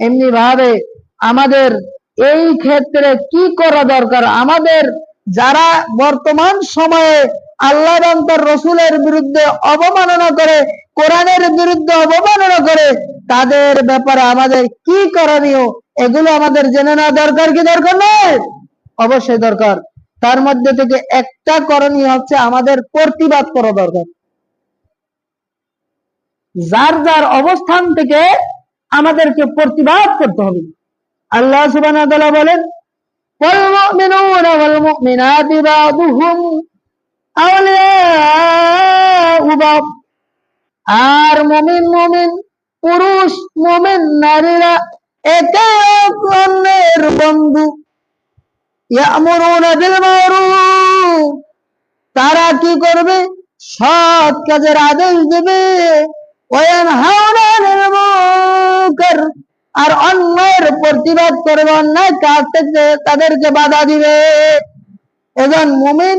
এমনি ভাবে আমাদের এই ক্ষেত্রে কি করা দরকার? আমাদের যারা বর্তমান সময়ে আল্লাহ রসুলের বিরুদ্ধে অবমাননা করে, কোরআনের বিরুদ্ধে অবমাননা করে, তাদের ব্যাপারে আমাদের কি করণীয়? এগুলো আমাদের জেনে নেওয়া দরকার কি দরকার নয়? অবশ্যই দরকার। তার মধ্যে থেকে একটা করণীয় হচ্ছে আমাদের প্রতিবাদ করা দরকার। যার যার অবস্থান থেকে আমাদেরকে প্রতিবাদ করতে হবে আল্লাহ সুবহানাহু ওয়া তাআলা বলেন والمؤمنون والمؤمنات بعضهم أولياء بعض আর মুমিন মুমিন পুরুষ মুমিন নারীরা একে অন্যের বন্ধু ইয়ামুরুনা বিল মারুফ তারা কি করবে সৎ কাজের আদেশ দেবে ওয়ানহাউনা আনিল মুনকার আর অন্যের প্রতিবাদ করবে অন্যায় কাজ থেকে তাদেরকে বাধা দিবে। এজন মুমিন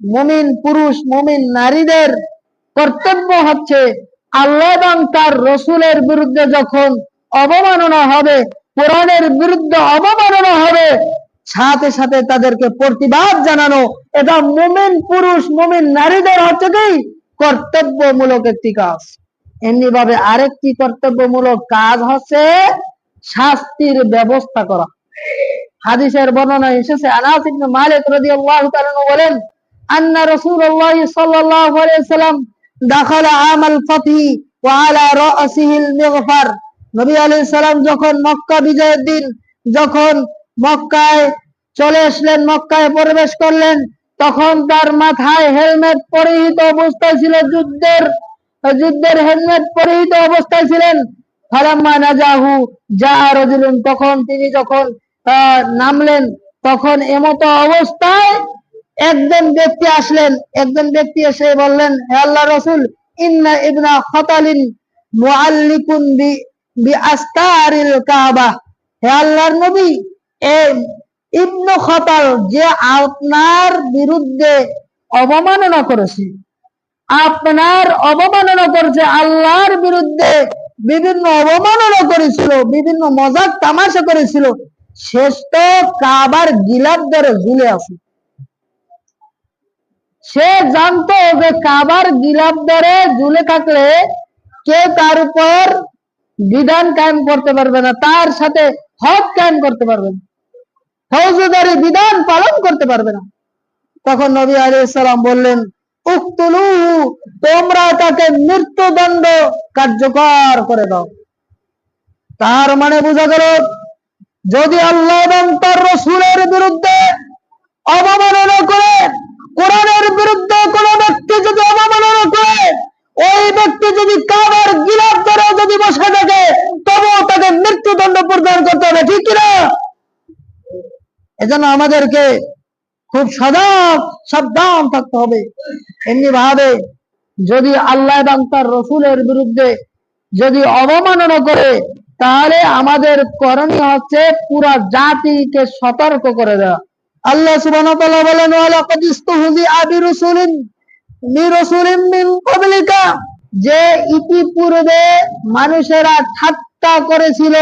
মুমিন পুরুষ, মুমিন নারীদের কর্তব্য হচ্ছে আল্লাহ এবং তার রসুলের বিরুদ্ধে যখন অবমাননা হবে, কোরআনের বিরুদ্ধে অবমাননা হবে, সাথে সাথে তাদেরকে প্রতিবাদ জানানো এটা মুমিন পুরুষ, মুমিন নারীদের হচ্ছে কি? কর্তব্যমূলক একটি কাজ। এমনি ভাবে আরেকটি কর্তব্যমূলক কাজ হচ্ছে শাস্তির ব্যবস্থা করা। হাদিসের বর্ণনা এসেছে, আনাস ইবনে মালিক রাদিয়াল্লাহু তাআলা বলেন, আন্না রাসূলুল্লাহ সাল্লাল্লাহু আলাইহি সাল্লাম দাখালা আমাল ফাতহি ওয়া আলা রাসিহিল মিগফার। নবী আলাইহিস সালাম যখন মক্কা বিজয়ের দিন, যখন মক্কায় চলে আসলেন, মক্কায় প্রবেশ করলেন, তখন তার মাথায় হেলমেট পরিহিত অবস্থায় ছিল যুদ্ধের যুদ্ধের হেলমেট পরিহিত অবস্থায় ছিলেন। যা রজুলুন, তখন তিনি যখন নামলেন, তখন এমতো অবস্থায় একজন ব্যক্তি আসলেন। একজন ব্যক্তি এসে বললেন, হে আল্লাহ রসুল, ইন্না ইবনা খতালিন মুআল্লিকুন বি বি আস্তারিল কাবা। হে আল্লাহর নবী ইবনু খতাল যে আপনার বিরুদ্ধে অবমাননা করেছে আপনার অবমাননা করেছে আল্লাহর বিরুদ্ধে বিভিন্ন অবমাননা করেছিল, বিভিন্ন মজাক তামাশা করেছিল, শেষ তো কাবার গিলাপ ধরে ঝুলে আছে। সে জানতো যে কাবার গিলাপ ধরে ঝুলে থাকলে কেউ তার উপর বিধান কায়েম করতে পারবে না, তার সাথে হক কায়েম করতে পারবে না। ফৌজদারি বিধান পালন করতে পারবে না। তখন নবী আলাইহিস সালাম বললেন উক্তুলুহু তোমরা তাকে মৃত্যুদণ্ড কার্যকর করে দাও। তার মানে বোঝা গেল, যদি আল্লাহ এবং তার রসুলের বিরুদ্ধে অবমাননা করে, কোরআনের বিরুদ্ধে কোন ব্যক্তি যদি অবমাননা করে, ওই ব্যক্তি যদি কাবার গিলাপ ধরে যদি বসে থাকে, তবুও তাকে মৃত্যুদণ্ড প্রদান করতে হবে, ঠিক কিনা? এজন্য আমাদেরকে খুব সদা সাবধান থাকতে হবে। এমনি ভাবে যদি আল্লাহ এবং তার রসুলের বিরুদ্ধে যদি অবমাননা করে, তাহলে আমাদের করণীয় হচ্ছে পুরা জাতিকে সতর্ক করে দেওয়া। আল্লাহ তাআলা বলেন যে ইতিপূর্বে মানুষেরা ঠাট্টা করেছিল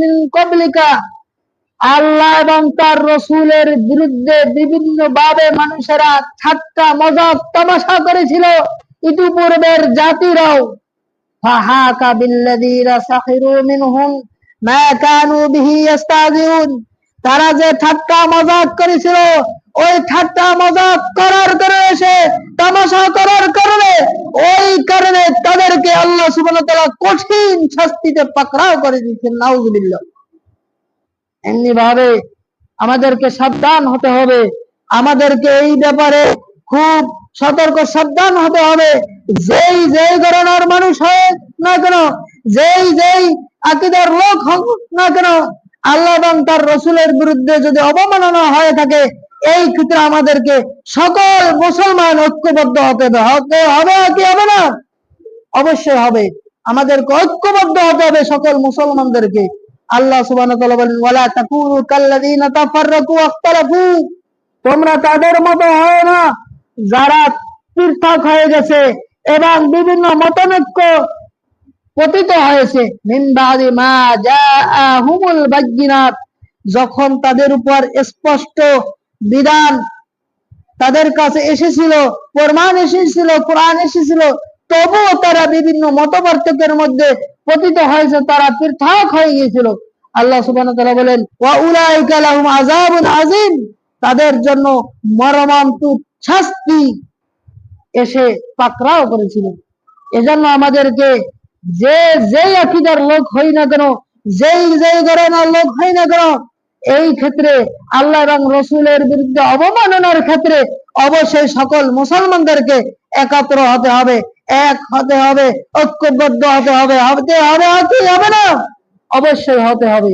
মিন ক্বাবলিকা। আল্লাহ এবং তার রসুলের বিরুদ্ধে বিভিন্ন ভাবে মানুষেরা ঠাট্টা, মজাক, তামাশা করেছিল। ইতিপূর্বের জাতিরাও, ফাহাকা বিল্লাযীনা সাখিরু মিনহুম মা কানু বিহি ইস্তাজিউন। তারা যে ঠাট্টা, মজাক করেছিল, ওই ঠাট্টা, মজাক করার কারণে এসে তামাশা করার কারণে, ওই কারণে তাদেরকে আল্লাহ সুবহানাহু ওয়া তাআলা কঠিন শাস্তিতে পাকড়াও করে দিয়েছেন, নাউজুবিল্লাহ। এমনি ভাবে আমাদেরকে সাবধান হতে হবে। আমাদেরকে এই ব্যাপারে খুব সতর্ক, সাবধান হতে হবে। যেই যেই ধরনের মানুষ হয় না কেন, যেই যেই আকিদার লোক হোক না কেন, আল্লাহ এবং তার রসুলের বিরুদ্ধে যদি অবমাননা হয়ে থাকে, এই ক্ষেত্রে আমাদেরকে সকল মুসলমান ঐক্যবদ্ধ হতে হবে হবে কি হবে না? অবশ্যই হবে। আমাদেরকে ঐক্যবদ্ধ হতে হবে সকল মুসলমানদেরকে। আল্লাহ বলেন তোমরা তাদের মতো হয় না। যারা পৃথক হয়ে গেছে এবং বিভিন্ন মতানৈক্য পতিত হয়েছে। মিন বাদি মা জাআহুমুল বাজ্জিনাত যখন তাদের উপর স্পষ্ট বিধান তাদের কাছে এসেছিল, প্রমাণ এসেছিল, কোরআন এসেছিল, তবুও তারা বিভিন্ন মতপার্থক্যের মধ্যে পতিত হয়েছে, তারা পৃথক হয়ে গিয়েছিল। আল্লাহ ওয়া তাআলা বলেন আযীম। তাদের জন্য মর্মান্তিক শাস্তি এসে পাকড়াও করেছিল। এজন্য আমাদেরকে যে যেই আকীদার লোক হই না কেন, যেই যেই ঘরানার লোক হই না কেন, এই ক্ষেত্রে আল্লাহ এবং রসুলের বিরুদ্ধে অবমাননার ক্ষেত্রে অবশ্যই সকল মুসলমানদেরকে একাত্র হতে হবে, এক হতে হবে, ঐক্যবদ্ধ হতে হবে হতে হবে হতে হবে না? অবশ্যই হতে হবে।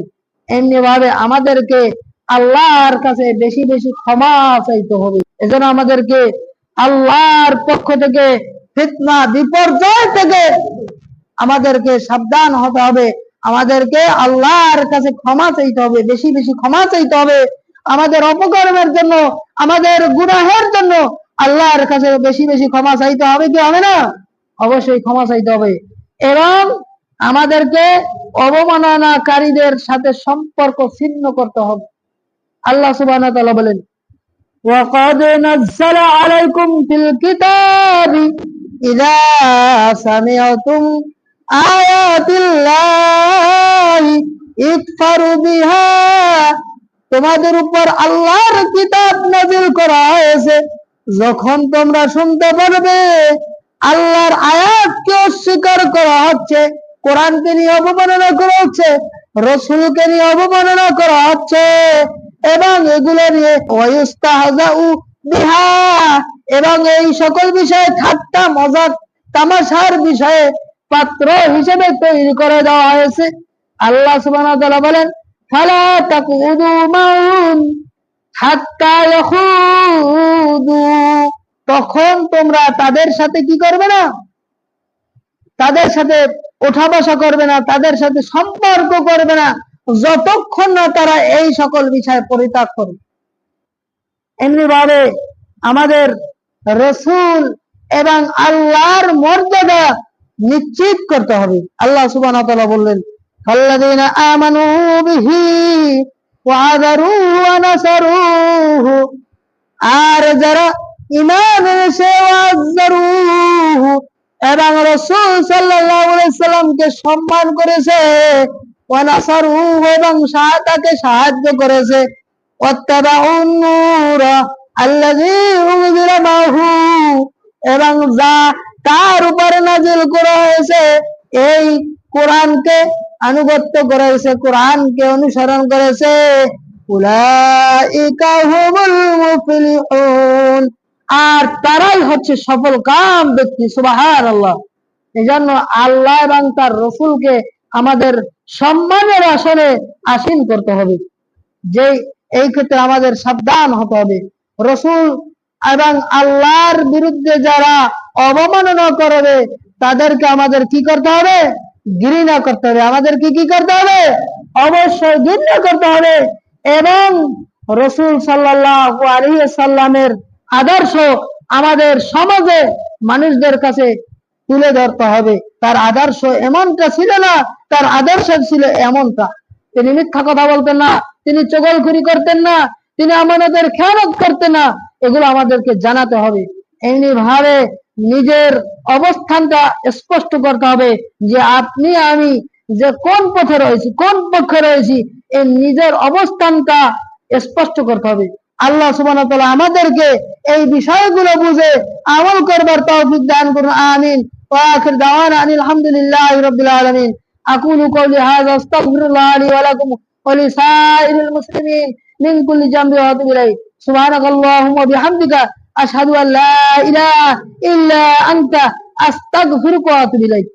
এমনি ভাবে আমাদেরকে আল্লাহর কাছে বেশি বেশি ক্ষমা চাইতে হবে। এজন্য আমাদেরকে আল্লাহর পক্ষ থেকে, ফিতনা, বিপর্যয় থেকে আমাদেরকে সাবধান হতে হবে। আমাদেরকে আল্লাহর কাছে ক্ষমা চাইতে হবে, বেশি বেশি ক্ষমা চাইতে হবে। আমাদের অপকর্মের জন্য আমাদের গুনাহের জন্য আল্লাহর কাছে বেশি বেশি ক্ষমা চাইতে হবে কি হবে না অবশ্যই ক্ষমা চাইতে হবে এবং আমাদেরকে অবমাননাকারীদের সাথে সম্পর্ক ছিন্ন করতে হবে আল্লাহ সুবহানাহু ওয়া তাআলা বলেন وقد نزل عليكم في الكتاب إذا سمعتم آيات الله يكفر بها তোমাদের উপর আল্লাহর কিতাব নাজিল করা হয়েছে। যখন তোমরা শুনতে পারবে, আল্লাহর আয়াতকে অস্বীকার করা হচ্ছে, কোরআনকে নিয়ে অবমাননা করা হচ্ছে, রসুলকে নিয়ে অবমাননা করা হচ্ছে, এবং এগুলো নিয়ে বিহা, এবং এই সকল বিষয়ে ঠাট্টা, মজাক, তামাশার বিষয়ে পাত্র হিসেবে তৈরি করে দেওয়া হয়েছে। আল্লাহ তাআলা বলেন ফালা তাকুদু মাউন হাত্তা ইয়াখুদু তখন তোমরা তাদের সাথে কি করবে না? তাদের সাথে ওঠা বসা করবে না, তাদের সাথে সম্পর্ক করবে না, যতক্ষণ না তারা এই সকল বিষয় পরিত্যাগ করে এমনি ভাবে আমাদের রসুল এবং আল্লাহর মর্যাদা নিশ্চিত করতে হবে। আল্লাহ সুবাহ বললেন فالذين آمنوا به وعذروه ونصروه আর যারা ইমান এনেছে ওয়াজ্জারুহ এবং রাসূল সাল্লাল্লাহু আলাইহি সাল্লামকে সম্মান করেছে ওয়ানাসারুহু এবং তাকে সাহায্য করেছে ওয়াত্তাবাউন নূর আল্লাযী উনজিলা মাহু এবং যা তার উপরে নাজিল করা হয়েছে এই কোরআনকে আনুগত্য করেছে, কোরআনকে অনুসরণ করেছে। আর তারাই হচ্ছে সফল, কাম ব্যক্তি সুবাহান আল্লাহ এই জন্য আল্লাহ এবং তার রসুলকে আমাদের সম্মানের আসনে আসীন করতে হবে। যে, এই ক্ষেত্রে আমাদের সাবধান হতে হবে। রসুল এবং আল্লাহর বিরুদ্ধে যারা অবমাননা করবে, তাদেরকে আমাদের কি করতে হবে? ঘৃণা করতে হবে। আমাদেরকে কি কি করতে হবে? অবশ্যই ঘৃণা করতে হবে। এবং রসুল সাল্লাহ সাল্লামের আদর্শ আমাদের সমাজে মানুষদের কাছে তুলে ধরতে হবে। তার আদর্শ এমনটা ছিল না, তার আদর্শ ছিল এমনটা। তিনি মিথ্যা কথা বলতেন না, তিনি চগলখুরি করতেন না, তিনি আমাদের খেয়ালত করতেন না। এগুলো আমাদেরকে জানাতে হবে। এমনি ভাবে নিজের অবস্থানটা স্পষ্ট করতে হবে যে আপনি, আমি যে কোন পথে রয়েছি, কোন পক্ষে রয়েছি, এই নিজের অবস্থানটা স্পষ্ট করতে হবে। আল্লাহ তাআলা আমাদেরকে এই বিষয়গুলো বুঝে আমল করবার তৌফিক দান করুন, আমিন। আখির দাওয়ানা আনিল হামদুলিল্লাহি রাব্বিল আলামিন। আকুলু কওলি হাযা, আস্তাগফিরুল্লাহ লি ওয়া লাকুম ওয়া লিসাইরিল মুসলিমিন। মিন কুল্লি জামবি ওয়া আতুবু ইলাইহি। সুবহানাকাল্লাহুম্মা বিহামদিকা। আশহাদু আল্লাহ ইলাহা ইল্লা আনতা আস্তাগফিরুকা ওয়া আতুবু ইলাইক।